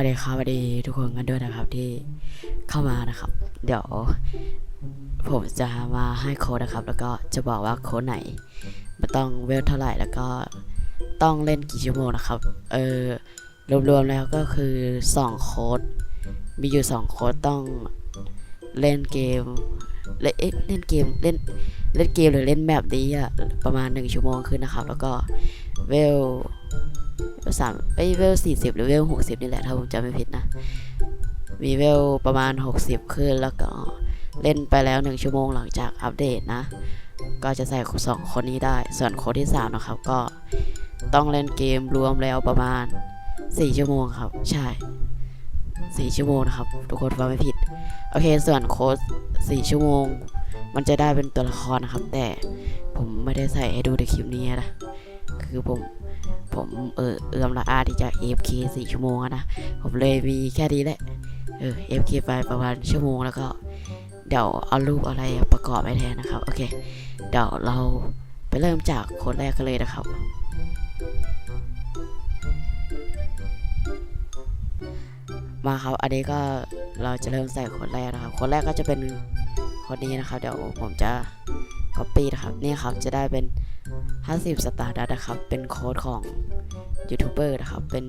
วัสดีครับสวัสดีทุกคนกันด้วยนะครับที่เข้ามานะครับ เดี๋ยวผมจะมาให้โค้ดนะครับ แล้วก็จะบอกว่าโค้ดไหนมันต้องเวลเท่าไหร่แล้วก็ต้องเล่นกี่ชั่วโมงนะครับ เออรวมๆแล้วก็คือ 2 โค้ดมีอยู่ 2 โค้ดต้องเล่นเกมเล่นเเล่นเกมเล่นเล่นเกมหรือเล่นแมปนี้อะประมาณ 1 ชั่วโมงขึ้นนะครับ แล้วก็เวล เวลสามไอยเวลสี่สิบหรือเวลหกสิบนี่แหละถ้าผมจำไม่ผิดนะ มีเวลประมาณ60ขึ้นแล้วก็เล่นไปแล้ว1ชั่วโมงหลังจากอัปเดตนะ ก็จะใส่สองคนนี้ได้ ส่วนคนที่3นะครับก็ต้องเล่นเกมรวมแล้วประมาณ4ชั่วโมงครับ ใช่4ชั่วโมงนะครับ ทุกคนฟังไม่ผิด โอเค ส่วนโค้ด4ชั่วโมง มันจะได้เป็นตัวละครนะครับ แต่ผมไม่ได้ใส่ให้ดูในคลิปนี้นะ คือผม ผมเออเอื้อมละอาที่จะ AFK สี่ชั่วโมงนะ ผมเลยมีแค่นี้แหละ เออ AFK ไปประมาณชั่วโมงแล้วก็ เดี๋ยวเอารูปอะไรประกอบไปแทนนะครับ โอเค เดี๋ยวเราไปเริ่มจากคนแรกกันเลยนะครับ มาครับ อันนี้ก็เราจะเริ่มใส่คนแรกนะครับ คนแรกก็จะเป็นคนนี้นะครับ เดี๋ยวผมจะ copy นะครับ นี่ครับจะได้เป็น 50 สตาร์ดัตนะครับ เป็นโค้ดของยูทูบเบอร์นะครับ เป็น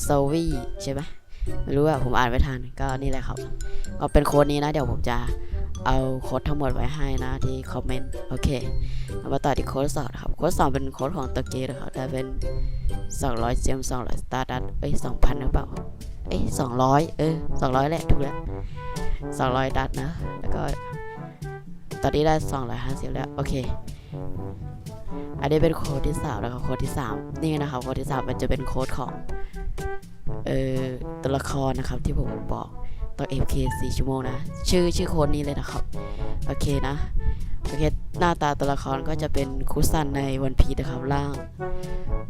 โซวี่ใช่ไหมไม่รู้อะผมอ่านไม่ทันก็นี่แหละครับก็เป็นโค้ดนี้นะ เดี๋ยวผมจะเอาโค้ดทั้งหมดไว้ให้นะที่คอมเมนต์โอเคเรามาต่อที่โค้ดสองครับโค้ดสองเป็นโค้ดของตะเกียนะครับได้เป็น 200เจม200สตาร์ดัตเอ้ย2,000หรือเปล่าเอ้ย200 เออ200แหละถูกแล้ว200 ดัตนะ แล้วก็ ตอนนี้ได้ 250 แล้ว โอเค อันนี้เป็นโค้ดที่สามแล้วก็โค้ดที่สามนี่นะครับโค้ดที่สามมันจะเป็นโค้ดของเอ่อตัวละครนะครับที่ผมบอกต้อง FK 4ชั่วโมงนะ ชื่อชื่อโค้ดนี้เลยนะครับ โอเคนะโอเคหน้าตาตัวละครก็จะเป็นคุซันในวันพีนะครับร่าง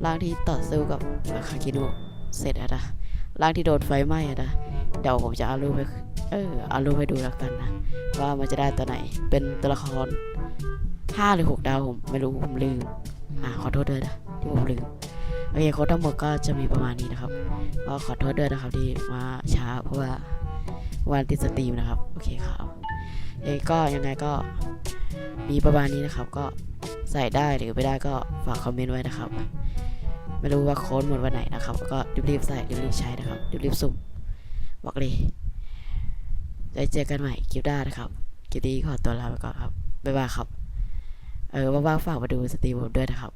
ร่างที่ต่อสู้กับคาคิโนเสร็จอะนะร่างที่โดนไฟไหม้อะนะเดี๋ยวผมจะเอารูปไป เออเอารูปให้ดูแล้วกันนะ ว่ามันจะได้ตัวไหน เป็นตัวละครห้าหรือหกดาวผมไม่รู้ผมลืม อ่าขอโทษด้วยนะที่ผมลืมโอเคโค้ดทั้งหมดก็จะมีประมาณนี้นะครับ ก็ขอโทษด้วยนะครับที่มาช้าเพราะว่าวันติดสตรีมนะครับ โอเคครับเอ้ก็ยังไงก็มีประมาณนี้นะครับ ก็ใส่ได้หรือไม่ได้ก็ฝากคอมเมนต์ไว้นะครับ ไม่รู้ว่าโค้ดหมดวันไหนนะครับ ก็รีบๆใส่รีบๆใช้นะครับรีบๆสุ่มบอกเลย ได้เจอกันใหม่คลิปหน้านะครับ คลิปนี้ขอตัวลาไปก่อนครับ บ๊ายบายครับ เออว่างๆฝากมาดูสตรีมผมด้วยนะครับ